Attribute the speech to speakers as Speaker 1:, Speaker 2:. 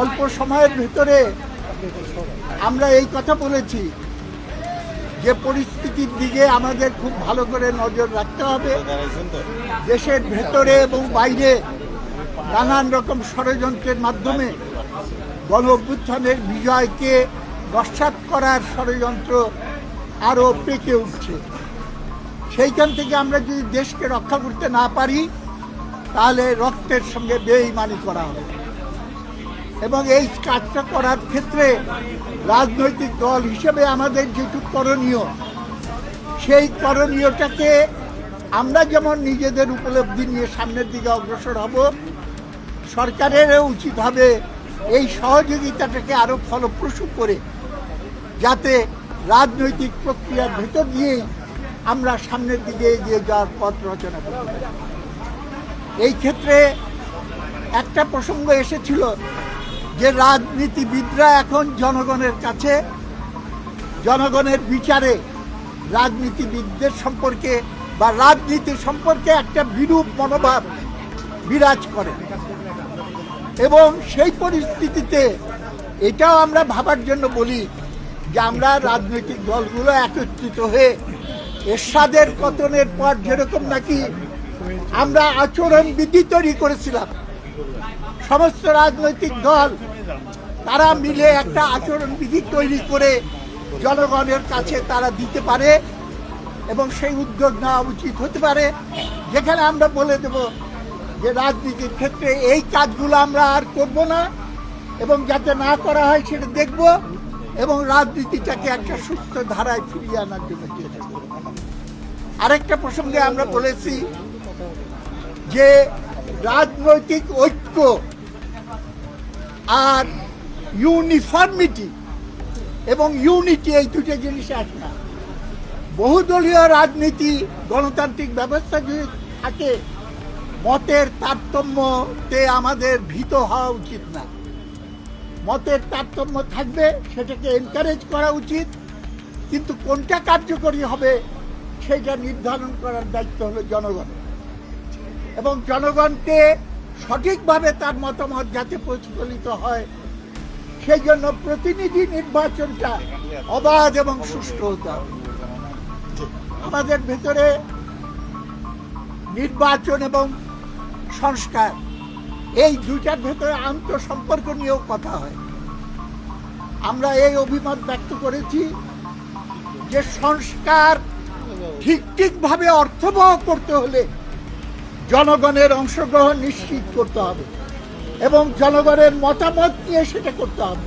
Speaker 1: অল্প সময়ের ভিতরে আমরা এই কথা বলেছি যে পরিস্থিতির দিকে আমাদের খুব ভালো করে নজর রাখতে হবে। দেশের ভেতরে এবং বাইরে নানান রকম ষড়যন্ত্রের মাধ্যমে গণ অভ্যুত্থানের বিজয়কে নস্বাত করার ষড়যন্ত্র আরও পেকে উঠছে। সেইখান থেকে আমরা যদি দেশকে রক্ষা করতে না পারি, তাহলে রক্তের সঙ্গে বেইমানি করা হবে। এবং এই কাজটা করার ক্ষেত্রে রাজনৈতিক দল হিসেবে আমাদের যেটুকু করণীয়, সেই করণীয়টাকে আমরা যেমন নিজেদের উপলব্ধি নিয়ে সামনের দিকে অগ্রসর হব, সরকারেরও উচিত হবে এই সহযোগিতাটাকে আরও ফলপ্রসূ করে, যাতে রাজনৈতিক প্রক্রিয়ার ভেতর দিয়েই আমরা সামনের দিকে এগিয়ে যাওয়ার পথ রচনা করতে এই ক্ষেত্রে একটা প্রসঙ্গ এসেছিল যে রাজনীতিবিদরা এখন জনগণের কাছে, জনগণের বিচারে রাজনীতিবিদদের সম্পর্কে বা রাজনীতি সম্পর্কে একটা বিরূপ মনোভাব বিরাজ করে। এবং সেই পরিস্থিতিতে এটাও আমরা ভাবার জন্য বলি যে আমরা রাজনৈতিক দলগুলো একত্রিত হয়ে এরশাদের পতনের পর যেরকম নাকি আমরা আচরণ বিধি তৈরি করেছিলাম। সমস্ত রাজনৈতিক দল, তারা মিলে একটা আচরণ বিধি তৈরি করে জনগণের কাছে তারা দিতে পারে এবং সেই উদ্যোগ নেওয়া উচিত হতে পারে। যেখানে আমরা বলে দেব যে রাজনীতির ক্ষেত্রে এই কাজগুলো আমরা আর করব না এবং যাতে না করা হয় সেটা দেখব এবং রাজনীতিটাকে একটা সুস্থ ধারায় ফিরিয়ে আনার জন্য চেষ্টা করব। আরেকটা প্রসঙ্গে আমরা বলেছি যে রাজনৈতিক ঐক্য আর ইউনিফর্মিটি এবং ইউনিটি এই দুটো জিনিস এক না। বহুদলীয় রাজনীতি, গণতান্ত্রিক ব্যবস্থা যদি থাকে, মতের তারতম্যতে আমাদের ভীত হওয়া উচিত না। মতের তারতম্য থাকবে, সেটাকে এনকারেজ করা উচিত, কিন্তু কোনটা কার্যকরী হবে, সেটা নির্ধারণ করার দায়িত্ব হলো জনগণের। এবং জনগণকে সঠিকভাবে তার মতামত যাতে প্রতিফলিত হয়, সেই জন্য প্রতিনিধি নির্বাচনটা অবাধ এবং সুষ্ঠু হতে হবে। আমাদের ভেতরে নির্বাচন এবং সংস্কার, এই দুইটার ভেতরে আন্তঃসম্পর্ক নিয়েও কথা হয়। আমরা এই অভিমত ব্যক্ত করেছি যে সংস্কার ঠিক ঠিকভাবে অর্থবহ করতে হলে জনগণের অংশগ্রহণ নিশ্চিত করতে হবে এবং জনগণের মতামত নিয়ে সেটা করতে হবে।